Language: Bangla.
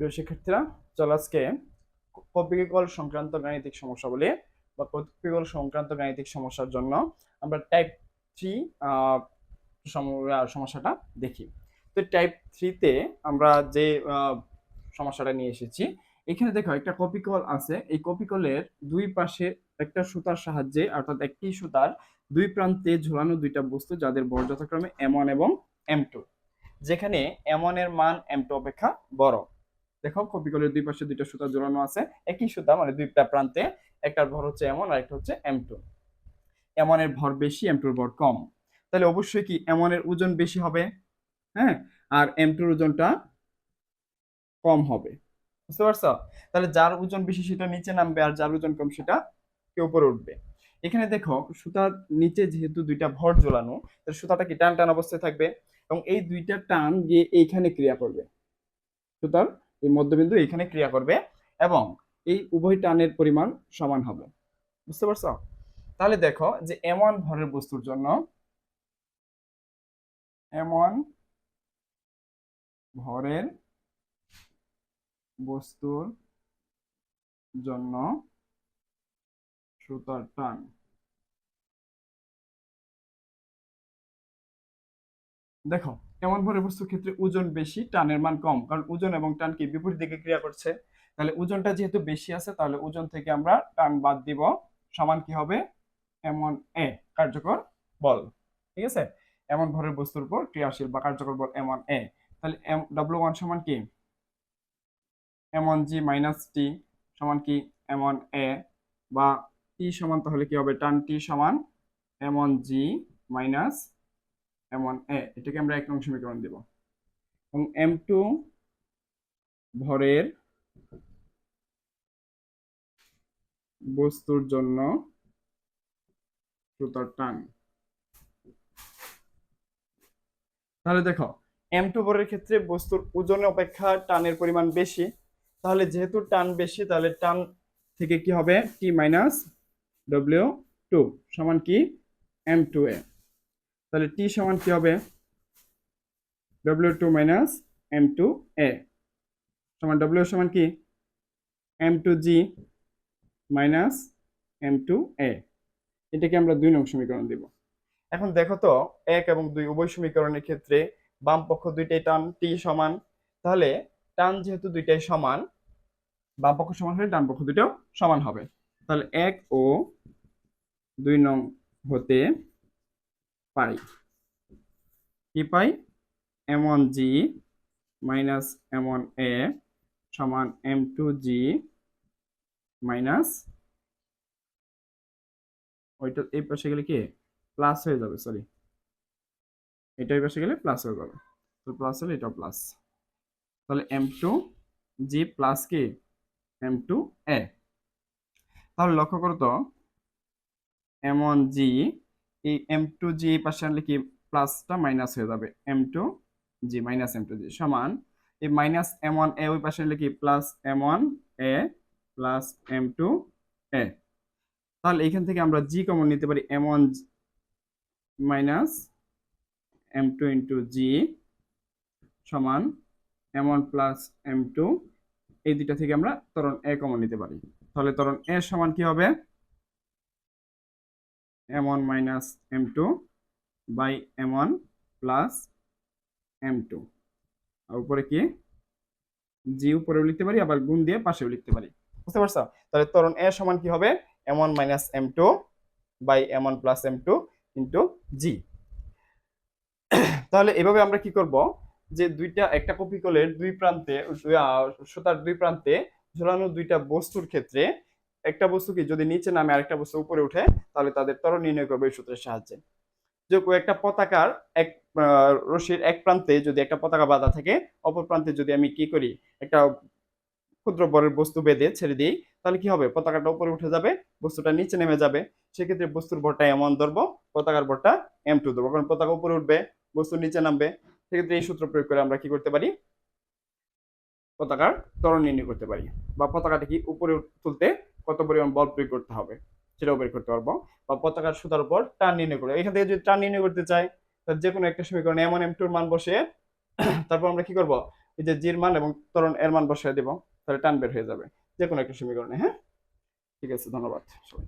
প্রিয় শিক্ষার্থীরা, চল আজকে কপিকল সংক্রান্ত গাণিতিক সমস্যা বলি বা কপিকল সংক্রান্ত গাণিতিক সমস্যার জন্য আমরা টাইপ থ্রি সমস্যাটা দেখি। তো টাইপ থ্রিতে আমরা যে সমস্যাটা নিয়ে এসেছি, এখানে দেখো একটা কপিকল আছে। এই কপিকলের দুই পাশে একটা সুতার সাহায্যে, অর্থাৎ একটি সুতার দুই প্রান্তে ঝুলানো দুইটা বস্তু যাদের ভর যথাক্রমে এম ওয়ান এবং এম টু যেখানে এম ওয়ানের মান এম টু অপেক্ষা বড়। দেখো কপিকলের দুই পাশে দুইটা সুতা ঝোলানো আছে। একই সুতা মানে দুইটা প্রান্তে। একটার ভর হচ্ছে এমন আর একটা হচ্ছে এম টু এমন এর ভর বেশি এম টুর ভর কম। তাহলে অবশ্যই কি এমন এর ওজন বেশি হবে? হ্যাঁ? আর এম টুর ওজনটা কম হবে। বুঝতে পারছ? তাহলে যার ওজন বেশি সেটা নিচে নামবে, আর যার ওজন কম সেটা কে উপরে উঠবে? এখানে দেখো সুতার নিচে যেহেতু দুইটা ভর ঝোলানো তাহলে সুতাটা কি টান টান অবস্থায় থাকবে? এবং এই দুইটা টান গিয়ে এইখানে ক্রিয়া করবে। সুতার এই মধ্যবিন্দু এখানে ক্রিয়া করবে এবং এই উভয় টানের পরিমাণ সমান হবে। বুঝতে পারছ? তাহলে দেখো যে এমন ভরের বস্তুর জন্য এমন ভরের বস্তুর জন্য সুতার টান। দেখো এমন ভরের বস্তুর ক্ষেত্রে ওজন বেশি, টানের মান কম। কারণ ওজন এবং টান কি বিপরীত দিকে ক্রিয়া করছে। তাহলে ওজনটা যেহেতু বেশি আছে, তাহলে ওজন থেকে আমরা টান বাদ দিব। সমান কি হবে? এমন এ, কার্যকর বল। ঠিক আছে? এমন ভরের বস্তুর উপর ক্রিয়াশীল বা কার্যকর বল এমন এ। তাহলে এম ডাব্লিউ ওয়ান সমান কি? এমন জি মাইনাস টি সমান কি? এমন এ। বা টি সমান তাহলে কি হবে? টান টি সমান এমন জি মাইনাস এমন এ এটাকে আমরা এক নং সমীকরণ দেব। এবং এম টু ভরের বস্তুর জন্য সুতার টান। তাহলে দেখো এম টু ভরের ক্ষেত্রে বস্তুর ওজনের অপেক্ষা টানের পরিমাণ বেশি। তাহলে যেহেতু টান বেশি, তাহলে টান থেকে কি হবে? টি মাইনাস ডব্লিউ টু সমান কি? এম টু এ তাহলে টি সমান কি হবে? W two minus M two a সমান ডব্লিউ সমান কি? M two g minus M two a এটাকে আমরা দুই নং সমীকরণ দিব। এখন দেখো তো, এক এবং দুই উভয় সমীকরণের ক্ষেত্রে বাম পক্ষ দুইটাই টান টি সমান। তাহলে টান যেহেতু দুইটাই সমান, বাম পক্ষ সমান হলে ডান পক্ষ দুইটাও সমান হবে। তাহলে এক ও দুই নং হতে পাই। কি পাই? M one g minus M one a সমান এম টু জি মাইনাস ওইটা এই পাশে গেলে কি? প্লাস হয়ে যাবে সরি এটা এই পাশে গেলে প্লাস হয়ে যাবে। তো প্লাস হলে এটাও প্লাস তাহলে এম টু জি প্লাস কি? এম টু এ তাহলে লক্ষ্য করো তো। এম ওয়ান জি এই এম টু জি এই পাশে আনলে কি প্লাসটা মাইনাস হয়ে যাবে। M two g minus M two g সমান এই মাইনাস এম ওয়ান এ ওই পাশে আনলে কি plus M one a plus M two a তাহলে এখান থেকে আমরা জি কমন নিতে পারি M one minus M two into g সমান M one plus M two এই দুইটা থেকে আমরা ত্বরণ এ কমন নিতে পারি। তাহলে তরণ এ সমান কি হবে? M one minus M two by M one plus M two আর উপরে কি? জি উপরেও লিখতে পারি, আবার গুণ দিয়ে পাশেও লিখতে পারি। বুঝতে পারছ? তাহলে ত্বরণ এ সমান কি হবে? M one minus M two by M one plus M two into g তাহলে এভাবে আমরা কি করব? যে দুইটা, একটা কপিকলের দুই প্রান্তে সুতার দুই প্রান্তে ঝোলানো দুইটা বস্তুর ক্ষেত্রে একটা বস্তু কি যদি নিচে নামে আরেকটা বস্তু উপরে উঠে, তাহলে তাদের ত্বরণ নির্ণয় করবে এই সূত্রের সাহায্যে। যে একটা পতাকার এক রশির এক প্রান্তে যদি একটা পতাকা বাঁধা থাকে, অপর প্রান্তে যদি আমি কি করি, একটা ক্ষুদ্র বরের বস্তু বেঁধে ছেড়ে দিই, তাহলে কি হবে? পতাকাটা উপরে উঠে যাবে, বস্তুটা নিচে নেমে যাবে। সেক্ষেত্রে বস্তুর ভরটা এমন ধরবো, পতাকার ভরটা এম টু ধরবো। কারণ পতাকা উপরে উঠবে, বস্তু নিচে নামবে। সেক্ষেত্রে এই সূত্র প্রয়োগ করে আমরা কি করতে পারি? পতাকার ত্বরণ নির্ণয় করতে পারি। বা পতাকাটা কি উপরে তুলতে কত পরিমাণ বল প্রয়োগ করতে হবে সেটাও বের করতে পারব বা পতাকার সুতার উপর টান নির্ণয় করে এখান থেকে যদি টান নির্ণয় করতে চাই, তাহলে যে কোনো একটা সমীকরণ এমন এম টুর মান বসে তারপর আমরা কি করব? এই যে জির মান এবং তরুণ এর মান বসিয়ে দিব, তাহলে টান বের হয়ে যাবে যে কোনো একটা সমীকরণে হ্যাঁ? ঠিক আছে, ধন্যবাদ সবাই